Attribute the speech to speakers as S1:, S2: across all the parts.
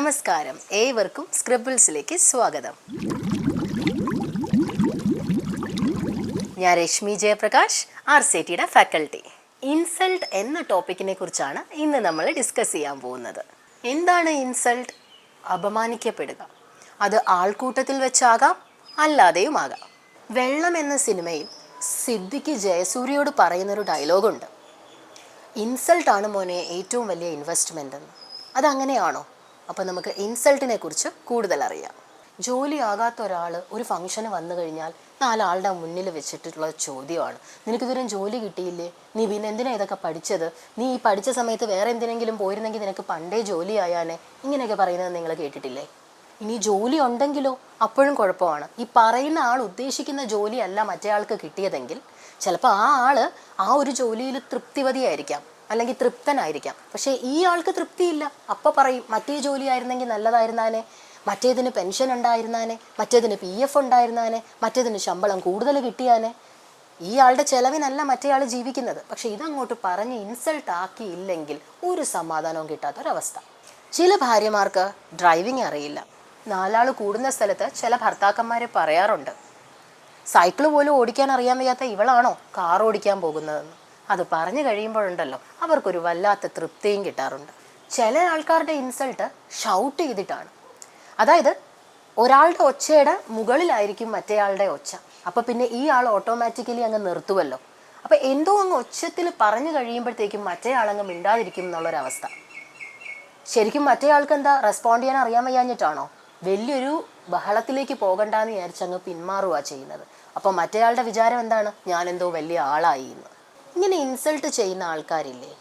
S1: നമസ്കാരം. ഏവർക്കും സ്ക്രിബിൾസിലേക്ക് സ്വാഗതം. ഞാൻ രശ്മി ജയപ്രകാശ് ആർ സി ടിയുടെ ഫാക്കൽറ്റി. ഇൻസൾട്ട് എന്ന ടോപ്പിക്കിനെ കുറിച്ചാണ് ഇന്ന് നമ്മൾ ഡിസ്കസ് ചെയ്യാൻ പോകുന്നത്. എന്താണ് ഇൻസൾട്ട്? അപമാനിക്കപ്പെടുക. അത് ആൾക്കൂട്ടത്തിൽ വെച്ചാകാം അല്ലാതെയും ആകാം. വെള്ളം എന്ന സിനിമയിൽ സിദ്ദിഖ് ജയസൂര്യയോട് പറയുന്നൊരു ഡയലോഗുണ്ട്. ഇൻസൾട്ടാണ് മോനെ ഏറ്റവും വലിയ ഇൻവെസ്റ്റ്മെന്റ് എന്ന്. അതങ്ങനെയാണോ? അപ്പോൾ നമുക്ക് ഇൻസൾട്ടിനെ കുറിച്ച് കൂടുതൽ അറിയാം ജോലി ആകാത്ത ഒരാൾ ഒരു ഫംഗ്ഷന് വന്നു കഴിഞ്ഞാൽ നാലാളുടെ മുന്നിൽ വെച്ചിട്ടുള്ള ചോദ്യമാണ്. നിനക്ക് ഇതുവരെ ജോലി കിട്ടിയില്ലേ? നീ പിന്നെ എന്തിനാ ഇതൊക്കെ പഠിച്ചത്? നീ ഈ പഠിച്ച സമയത്ത് വേറെ എന്തിനെങ്കിലും പോയിരുന്നെങ്കിൽ നിനക്ക് പണ്ടേ ജോലി ആയാനെ. ഇങ്ങനെയൊക്കെ പറയുന്നത് നിങ്ങൾ കേട്ടിട്ടില്ലേ? ഇനി ജോലി ഉണ്ടെങ്കിലോ? അപ്പോഴും കുഴപ്പമാണ്. ഈ പറയുന്ന ആൾ ഉദ്ദേശിക്കുന്ന ജോലിയല്ല മറ്റേ ആൾക്ക് കിട്ടിയതെങ്കിൽ ചിലപ്പോൾ ആ ആൾ ആ ഒരു ജോലിയിൽ തൃപ്തിവതിയായിരിക്കാം. അല്ലെങ്കിൽ തൃപ്തനായിരിക്കാം. പക്ഷേ ഈ ആൾക്ക് തൃപ്തിയില്ല. അപ്പോൾ പറയും മറ്റേ ജോലി ആയിരുന്നെങ്കിൽ നല്ലതായിരുന്നാനെ മറ്റേതിന് പെൻഷൻ ഉണ്ടായിരുന്നാനെ മറ്റേതിന് പി എഫ് ഉണ്ടായിരുന്നാനെ മറ്റേതിന് ശമ്പളം കൂടുതൽ കിട്ടിയാനെ. ഈ ആളുടെ ചെലവിനല്ല മറ്റേ ആൾ ജീവിക്കുന്നത്. പക്ഷെ ഇതങ്ങോട്ട് പറഞ്ഞ് ഇൻസൾട്ട് ആക്കിയില്ലെങ്കിൽ ഒരു സമാധാനവും കിട്ടാത്തൊരവസ്ഥ. ചില ഭാര്യമാർക്ക് ഡ്രൈവിംഗ് അറിയില്ല. നാലാൾ കൂടുന്ന സ്ഥലത്ത് ചില ഭർത്താക്കന്മാരെ പറയാറുണ്ട്. സൈക്കിൾ പോലും ഓടിക്കാൻ അറിയാൻ വയ്യാത്ത ഇവളാണോ? കാർ ഓടിക്കാൻ പോകുന്നതെന്ന്. അത് പറഞ്ഞു കഴിയുമ്പോഴുണ്ടല്ലോ അവർക്കൊരു വല്ലാത്ത തൃപ്തിയും കിട്ടാറുണ്ട്. ചില ആൾക്കാരുടെ ഇൻസൾട്ട് ഷൗട്ട് ചെയ്തിട്ടാണ്. അതായത് ഒരാളുടെ ഒച്ചയുടെ മുകളിലായിരിക്കും മറ്റേയാളുടെ ഒച്ച. അപ്പോൾ പിന്നെ ഈ ആൾ ഓട്ടോമാറ്റിക്കലി അങ്ങ് നിർത്തുമല്ലോ അപ്പോൾ എന്തോ അങ്ങ് ഒച്ചത്തിൽ പറഞ്ഞു കഴിയുമ്പോഴത്തേക്കും മറ്റേ ആളങ്ങ് മിണ്ടാതിരിക്കും എന്നുള്ളൊരവസ്ഥ. ശരിക്കും മറ്റേ ആൾക്ക് എന്താ റെസ്പോണ്ട് ചെയ്യാൻ അറിയാൻ വയ്യാഞ്ഞിട്ടാണോ? വലിയൊരു ബഹളത്തിലേക്ക് പോകണ്ടെന്ന് വിചാരിച്ചങ്ങ് പിന്മാറുക ചെയ്യുന്നത്. അപ്പോൾ മറ്റേയാളുടെ വിചാരം എന്താണ്? ഞാനെന്തോ വലിയ ആളായി എന്ന്. ഇങ്ങനെ ഇൻസൾട്ട് ചെയ്യുന്ന ആൾക്കാരില്ലേ?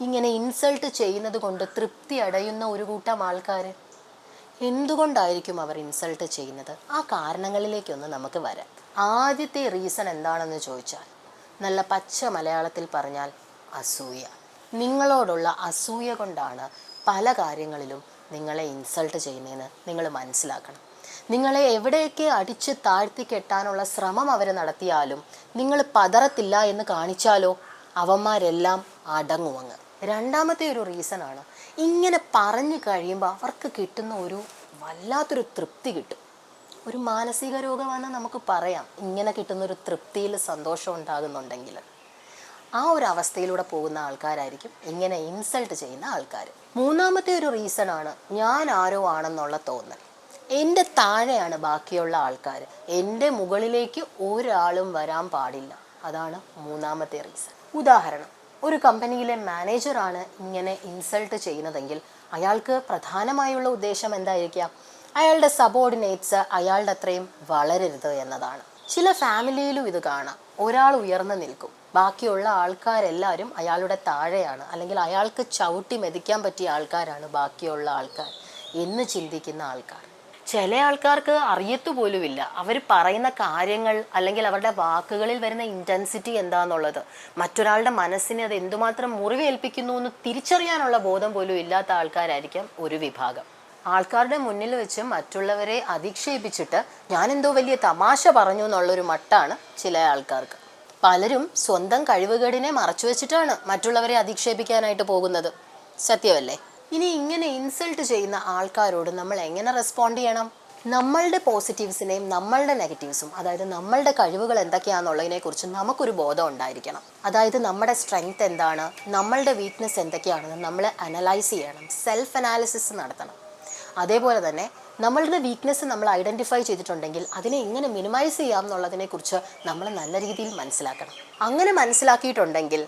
S1: ഇങ്ങനെ ഇൻസൾട്ട് ചെയ്യുന്നത് കൊണ്ട് തൃപ്തി അടയുന്ന ഒരു കൂട്ടം ആൾക്കാർ എന്തുകൊണ്ടായിരിക്കും അവർ ഇൻസൾട്ട് ചെയ്യുന്നത്? ആ കാരണങ്ങളിലേക്കൊന്ന് നമുക്ക് വരാം. ആദ്യത്തെ റീസൺ എന്താണെന്ന് ചോദിച്ചാൽ നല്ല പച്ച മലയാളത്തിൽ പറഞ്ഞാൽ അസൂയ. നിങ്ങളോടുള്ള അസൂയ കൊണ്ടാണ് പല കാര്യങ്ങളിലും നിങ്ങളെ ഇൻസൾട്ട് ചെയ്യുന്നതെന്ന് നിങ്ങൾ മനസ്സിലാക്കണം. നിങ്ങളെ എവിടെയൊക്കെ അടിച്ച് താഴ്ത്തി കെട്ടാനുള്ള ശ്രമം അവർ നടത്തിയാലും നിങ്ങൾ പതറത്തില്ല എന്ന് കാണിച്ചാലോ അവന്മാരെല്ലാം അടങ്ങുവങ്ങ് രണ്ടാമത്തെ ഒരു റീസണാണ് ഇങ്ങനെ പറഞ്ഞു കഴിയുമ്പോൾ അവർക്ക് കിട്ടുന്ന ഒരു വല്ലാത്തൊരു തൃപ്തി കിട്ടും. ഒരു മാനസിക രോഗമാണ് നമുക്ക് പറയാം. ഇങ്ങനെ കിട്ടുന്ന ഒരു തൃപ്തിയിൽ സന്തോഷം ഉണ്ടാകുന്നുണ്ടെങ്കിൽ. ആ ഒരു അവസ്ഥയിലൂടെ പോകുന്ന ആൾക്കാരായിരിക്കും ഇങ്ങനെ ഇൻസൾട്ട് ചെയ്യുന്ന ആൾക്കാർ മൂന്നാമത്തെ ഒരു റീസൺ ആണ് ഞാൻ ആരോ ആണെന്നുള്ള തോന്നൽ. എന്റെ താഴെയാണ് ബാക്കിയുള്ള ആൾക്കാർ എന്റെ മുകളിലേക്ക് ഒരാളും വരാൻ പാടില്ല. അതാണ് മൂന്നാമത്തെ റീസൺ ഉദാഹരണം ഒരു കമ്പനിയിലെ മാനേജറാണ് ഇങ്ങനെ ഇൻസൾട്ട് ചെയ്യുന്നതെങ്കിൽ അയാൾക്ക് പ്രധാനമായുള്ള ഉദ്ദേശം എന്തായിരിക്കാം? അയാളുടെ സബോർഡിനേറ്റ്സ് അയാളുടെ അത്രയും വളരരുത് എന്നതാണ്. ചില ഫാമിലിയിലും ഇത് കാണാം. ഒരാൾ ഉയർന്നു നിൽക്കും. ബാക്കിയുള്ള ആൾക്കാരെല്ലാവരും അയാളുടെ താഴെയാണ്. അല്ലെങ്കിൽ അയാൾക്ക് ചവിട്ടി മെതിക്കാൻ പറ്റിയ ആൾക്കാരാണ് ബാക്കിയുള്ള ആൾക്കാർ എന്ന് ചിന്തിക്കുന്ന ആൾക്കാർ. ചില ആൾക്കാർക്ക് അറിയത്തു പോലുമില്ല. അവർ പറയുന്ന കാര്യങ്ങൾ അല്ലെങ്കിൽ അവരുടെ വാക്കുകളിൽ വരുന്ന ഇന്റൻസിറ്റി എന്താണെന്നുള്ളത് മറ്റൊരാളുടെ മനസ്സിനെ അത് എന്തുമാത്രം മുറിവേൽപ്പിക്കുന്നു എന്ന് തിരിച്ചറിയാനുള്ള ബോധം പോലും ഇല്ലാത്ത ആൾക്കാരായിരിക്കാം ഒരു വിഭാഗം. ആൾക്കാരുടെ മുന്നിൽ വെച്ച് മറ്റുള്ളവരെ അധിക്ഷേപിച്ചിട്ട് ഞാനെന്തോ വലിയ തമാശ പറഞ്ഞു എന്നുള്ളൊരു മട്ടാണ് ചില ആൾക്കാർക്ക്. പലരും സ്വന്തം കഴിവുകേടിനെ മറച്ചു വെച്ചിട്ടാണ് മറ്റുള്ളവരെ അധിക്ഷേപിക്കാനായിട്ട് പോകുന്നത്. സത്യമല്ലേ? ഇനി ഇങ്ങനെ ഇൻസൾട്ട് ചെയ്യുന്ന ആൾക്കാരോട് നമ്മൾ എങ്ങനെ റെസ്പോണ്ട് ചെയ്യണം? നമ്മളുടെ പോസിറ്റീവ്സിനെയും നമ്മളുടെ നെഗറ്റീവ്സും അതായത് നമ്മളുടെ കഴിവുകൾ എന്തൊക്കെയാണെന്നുള്ളതിനെ കുറിച്ച് നമുക്കൊരു ബോധം ഉണ്ടായിരിക്കണം. അതായത് നമ്മുടെ സ്ട്രെങ്ത് എന്താണ്? നമ്മളുടെ വീക്ക്നെസ് എന്തൊക്കെയാണെന്ന് നമ്മൾ അനലൈസ് ചെയ്യണം സെൽഫ് അനാലിസിസ് നടത്തണം. അതേപോലെ തന്നെ നമ്മളുടെ വീക്ക്നെസ് നമ്മൾ ഐഡന്റിഫൈ ചെയ്തിട്ടുണ്ടെങ്കിൽ അതിനെ എങ്ങനെ മിനിമൈസ് ചെയ്യാം എന്നുള്ളതിനെക്കുറിച്ച് നമ്മൾ നല്ല രീതിയിൽ മനസ്സിലാക്കണം. അങ്ങനെ മനസ്സിലാക്കിയിട്ടുണ്ടെങ്കിൽ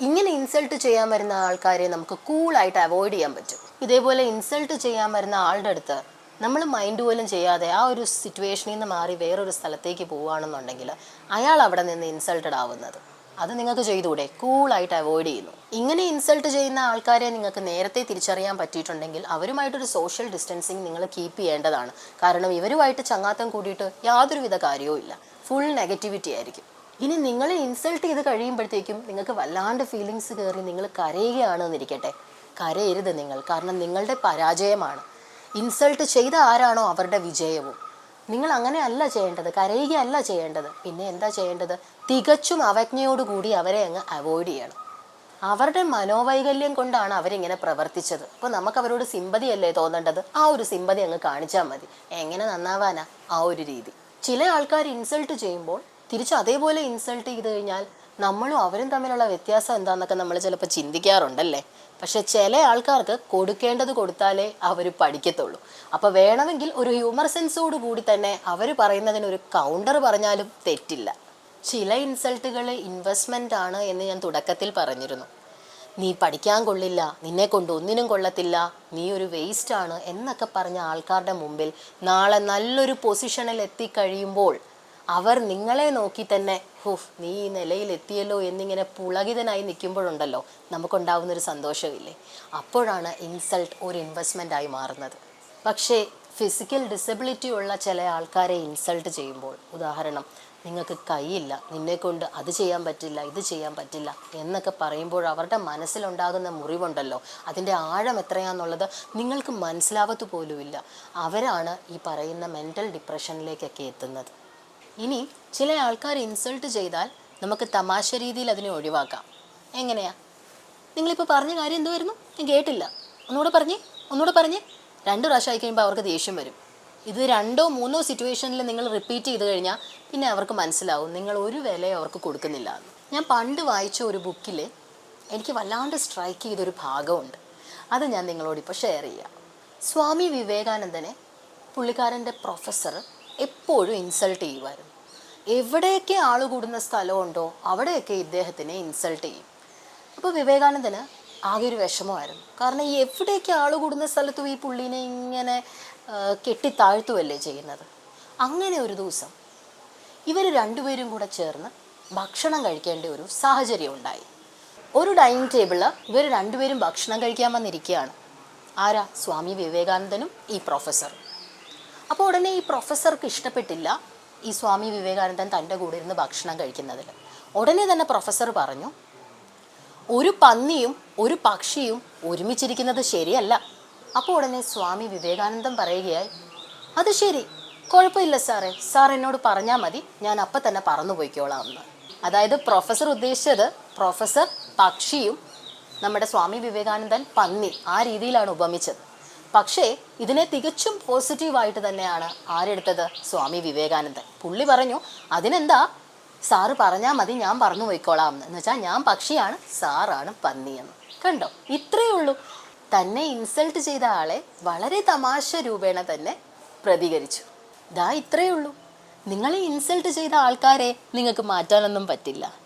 S1: ഇങ്ങനെ ഇൻസൾട്ട് ചെയ്യാൻ വരുന്ന ആൾക്കാരെ നമുക്ക് കൂളായിട്ട് അവോയ്ഡ് ചെയ്യാൻ പറ്റും. ഇതേപോലെ ഇൻസൾട്ട് ചെയ്യാൻ വരുന്ന ആളുടെ അടുത്ത് നമ്മൾ മൈൻഡ് പോലും ചെയ്യാതെ ആ ഒരു സിറ്റുവേഷനിൽ നിന്ന് മാറി വേറൊരു സ്ഥലത്തേക്ക് പോവുകയാണെന്നുണ്ടെങ്കിൽ അയാൾ അവിടെ നിന്ന് ഇൻസൾട്ടഡ് ആവുന്നത്. അത് നിങ്ങൾക്ക് ചെയ്തുകൂടെ? കൂളായിട്ട് അവോയ്ഡ് ചെയ്യുന്നു. ഇങ്ങനെ ഇൻസൾട്ട് ചെയ്യുന്ന ആൾക്കാരെ നിങ്ങൾക്ക് നേരത്തെ തിരിച്ചറിയാൻ പറ്റിയിട്ടുണ്ടെങ്കിൽ അവരുമായിട്ടൊരു സോഷ്യൽ ഡിസ്റ്റൻസിങ് നിങ്ങൾ കീപ്പ് ചെയ്യേണ്ടതാണ്. കാരണം ഇവരുമായിട്ട് ചങ്ങാത്തം കൂടിയിട്ട് യാതൊരുവിധ കാര്യവും ഇല്ല ഫുൾ നെഗറ്റിവിറ്റി ആയിരിക്കും. ഇനി നിങ്ങളെ ഇൻസൾട്ട് ചെയ്ത് കഴിയുമ്പോഴത്തേക്കും നിങ്ങൾക്ക് വല്ലാണ്ട് ഫീലിങ്സ് കയറി നിങ്ങൾ കരയുകയാണെന്നിരിക്കട്ടെ. കരയരുത് നിങ്ങൾ. കാരണം നിങ്ങളുടെ പരാജയമാണ്. ഇൻസൾട്ട് ചെയ്ത ആരാണോ അവരുടെ വിജയവും. നിങ്ങൾ അങ്ങനെ അല്ല ചെയ്യേണ്ടത്. കരയുകയല്ല ചെയ്യേണ്ടത്. പിന്നെ എന്താ ചെയ്യേണ്ടത്? തികച്ചും അവജ്ഞയോടുകൂടി അവരെ അങ്ങ് അവോയ്ഡ് ചെയ്യണം. അവരുടെ മനോവൈകല്യം കൊണ്ടാണ് അവരിങ്ങനെ പ്രവർത്തിച്ചത്. അപ്പോൾ നമുക്ക് അവരോട് സിമ്പതി അല്ലേ തോന്നേണ്ടത്? ആ ഒരു സിമ്പതി അങ്ങ് കാണിച്ചാൽ മതി. എങ്ങനെ നന്നാവാനാ? ആ ഒരു രീതി. ചില ആൾക്കാർ ഇൻസൾട്ട് ചെയ്യുമ്പോൾ തിരിച്ച് അതേപോലെ ഇൻസൾട്ട് ചെയ്ത് കഴിഞ്ഞാൽ നമ്മളും അവരും തമ്മിലുള്ള വ്യത്യാസം എന്താണെന്നൊക്കെ നമ്മൾ ചിലപ്പോൾ ചിന്തിക്കാറുണ്ടല്ലേ? പക്ഷെ ചില ആൾക്കാർക്ക് കൊടുക്കേണ്ടത് കൊടുത്താലേ അവർ പഠിക്കത്തുള്ളൂ. അപ്പോൾ വേണമെങ്കിൽ ഒരു ഹ്യൂമർ സെൻസോട് കൂടി തന്നെ അവർ പറയുന്നതിന് ഒരു കൗണ്ടർ പറഞ്ഞാലും തെറ്റില്ല. ചില ഇൻസൾട്ടുകൾ ഇൻവെസ്റ്റ്മെന്റ് ആണ് എന്ന് ഞാൻ തുടക്കത്തിൽ പറഞ്ഞിരുന്നു. നീ പഠിക്കാൻ കൊള്ളില്ല നിന്നെ കൊണ്ട് ഒന്നിനും കൊള്ളത്തില്ല നീ ഒരു വേസ്റ്റ് ആണ് എന്നൊക്കെ പറഞ്ഞ ആൾക്കാരുടെ മുമ്പിൽ നാളെ നല്ലൊരു പൊസിഷനിൽ എത്തിക്കഴിയുമ്പോൾ അവർ നിങ്ങളെ നോക്കി തന്നെ ഹുഫ് നീ ഈ നിലയിൽ എത്തിയല്ലോ എന്നിങ്ങനെ പുളകിതനായി നിൽക്കുമ്പോഴുണ്ടല്ലോ നമുക്കുണ്ടാവുന്നൊരു സന്തോഷമില്ലേ? അപ്പോഴാണ് ഇൻസൾട്ട് ഒരു ഇൻവെസ്റ്റ്മെന്റ് ആയി മാറുന്നത്. പക്ഷേ ഫിസിക്കൽ ഡിസബിലിറ്റി ഉള്ള ചില ആൾക്കാരെ ഇൻസൾട്ട് ചെയ്യുമ്പോൾ ഉദാഹരണം നിങ്ങൾക്ക് കൈയില്ല നിന്നെക്കൊണ്ട് അത് ചെയ്യാൻ പറ്റില്ല ഇത് ചെയ്യാൻ പറ്റില്ല എന്നൊക്കെ പറയുമ്പോൾ അവരുടെ മനസ്സിലുണ്ടാകുന്ന മുറിവുണ്ടല്ലോ അതിന്റെ ആഴം എത്രയാണെന്നുള്ളത് നിങ്ങൾക്ക് മനസ്സിലാവത്തു പോലുമില്ല. അവരാണ് ഈ പറയുന്ന മെന്റൽ ഡിപ്രഷനിലേക്കൊക്കെ എത്തുന്നത്. ഇനി ചില ആൾക്കാർ ഇൻസൾട്ട് ചെയ്താൽ നമുക്ക് തമാശ രീതിയിൽ അതിനെ ഒഴിവാക്കാം. എങ്ങനെയാ? നിങ്ങളിപ്പോൾ പറഞ്ഞ കാര്യം എന്തുവായിരുന്നു? ഞാൻ കേട്ടില്ല. ഒന്നുകൂടെ പറഞ്ഞേ ഒന്നുകൂടെ പറഞ്ഞേ. രണ്ട് പ്രാവശ്യം ആയി കഴിയുമ്പോൾ അവർക്ക് ദേഷ്യം വരും. ഇത് രണ്ടോ മൂന്നോ സിറ്റുവേഷനിൽ നിങ്ങൾ റിപ്പീറ്റ് ചെയ്ത് കഴിഞ്ഞാൽ പിന്നെ അവർക്ക് മനസ്സിലാവും നിങ്ങൾ ഒരു വിലയും അവർക്ക് കൊടുക്കുന്നില്ല ഞാൻ പണ്ട് വായിച്ച ഒരു ബുക്കിൽ എനിക്ക് വല്ലാണ്ട് സ്ട്രൈക്ക് ചെയ്തൊരു ഭാഗമുണ്ട്. അത് ഞാൻ നിങ്ങളോട് ഇപ്പോൾ ഷെയർ ചെയ്യാം. സ്വാമി വിവേകാനന്ദനെ പുള്ളിക്കാരന്റെ പ്രൊഫസർ എപ്പോഴും ഇൻസൾട്ട് ചെയ്യുമായിരുന്നു. എവിടെയൊക്കെ ആൾ കൂടുന്ന സ്ഥലമുണ്ടോ അവിടെയൊക്കെ ഇദ്ദേഹത്തിനെ ഇൻസൾട്ട് ചെയ്യും. അപ്പോൾ വിവേകാനന്ദന് ആകെ ഒരു വിഷമമായിരുന്നു. കാരണം ഈ എവിടെയൊക്കെ ആൾ കൂടുന്ന സ്ഥലത്തും ഈ പുള്ളീനെ ഇങ്ങനെ കെട്ടി കെട്ടിത്താഴ്ത്തുമല്ലേ ചെയ്യുന്നത്? അങ്ങനെ ഒരു ദിവസം ഇവർ രണ്ടുപേരും കൂടെ ചേർന്ന് ഭക്ഷണം കഴിക്കേണ്ട ഒരു സാഹചര്യം ഉണ്ടായി. ഒരു ഡൈനിങ് ടേബിളിൽ ഇവർ രണ്ടുപേരും ഭക്ഷണം കഴിക്കാൻ വന്നിരിക്കുകയാണ്. ആരാ? സ്വാമി വിവേകാനന്ദനും ഈ പ്രൊഫസറും. അപ്പോൾ ഉടനെ ഈ പ്രൊഫസർക്ക് ഇഷ്ടപ്പെട്ടില്ല. ഈ സ്വാമി വിവേകാനന്ദൻ തന്റെ കൂടെ ഇരുന്ന് ഭക്ഷണം കഴിക്കുന്നതിൽ. ഉടനെ തന്നെ പ്രൊഫസർ പറഞ്ഞു ഒരു പന്നിയും ഒരു പക്ഷിയും ഒരുമിച്ചിരിക്കുന്നത് ശരിയല്ല. അപ്പോൾ ഉടനെ സ്വാമി വിവേകാനന്ദൻ പറയുകയായി അത് ശരി കുഴപ്പമില്ല സാറേ. സാർ എന്നോട് പറഞ്ഞാൽ മതി ഞാൻ അപ്പം തന്നെ പറന്നു പോയിക്കോളാം എന്ന്. അതായത് പ്രൊഫസർ ഉദ്ദേശിച്ചത് പ്രൊഫസർ പക്ഷിയും നമ്മുടെ സ്വാമി വിവേകാനന്ദൻ പന്നി ആ രീതിയിലാണ് ഉപമിച്ചത്. പക്ഷേ ഇതിനെ തികച്ചും പോസിറ്റീവായിട്ട് തന്നെയാണ് ആരെടുത്തത്? സ്വാമി വിവേകാനന്ദൻ. പുള്ളി പറഞ്ഞു അതിനെന്താ? സാറ് പറഞ്ഞാൽ മതി ഞാൻ പറഞ്ഞു പോയിക്കോളാം. എന്ന് വെച്ചാൽ ഞാൻ പക്ഷിയാണ് സാറാണ് പന്നിയെന്ന് കണ്ടോ? ഇത്രയേ ഉള്ളൂ. തന്നെ ഇൻസൾട്ട് ചെയ്ത ആളെ വളരെ തമാശ രൂപേണ തന്നെ പ്രതികരിച്ചു. ദാ ഇത്രയേ ഉള്ളൂ. നിങ്ങളെ ഇൻസൾട്ട് ചെയ്ത ആൾക്കാരെ നിങ്ങൾക്ക് മാറ്റാനൊന്നും പറ്റില്ല.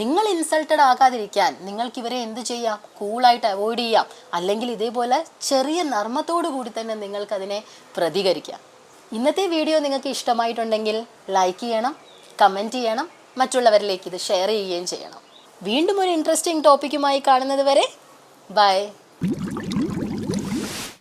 S1: നിങ്ങൾ ഇൻസൾട്ടഡ് ആകാതിരിക്കാൻ നിങ്ങൾക്ക് ഇവരെ എന്ത് ചെയ്യാം? കൂളായിട്ട് അവോയ്ഡ് ചെയ്യാം. അല്ലെങ്കിൽ ഇതേപോലെ ചെറിയ നർമ്മത്തോടു കൂടി തന്നെ നിങ്ങൾക്ക് അതിനെ പ്രതികരിക്കാം. ഇന്നത്തെ വീഡിയോ നിങ്ങൾക്ക് ഇഷ്ടമായിട്ടുണ്ടെങ്കിൽ ലൈക്ക് ചെയ്യണം കമന്റ് ചെയ്യണം മറ്റുള്ളവരിലേക്ക് ഇത് ഷെയർ ചെയ്യുകയും ചെയ്യണം. വീണ്ടും ഒരു ഇൻട്രസ്റ്റിംഗ് ടോപ്പിക്കുമായി കാണുന്നത് വരെ ബൈ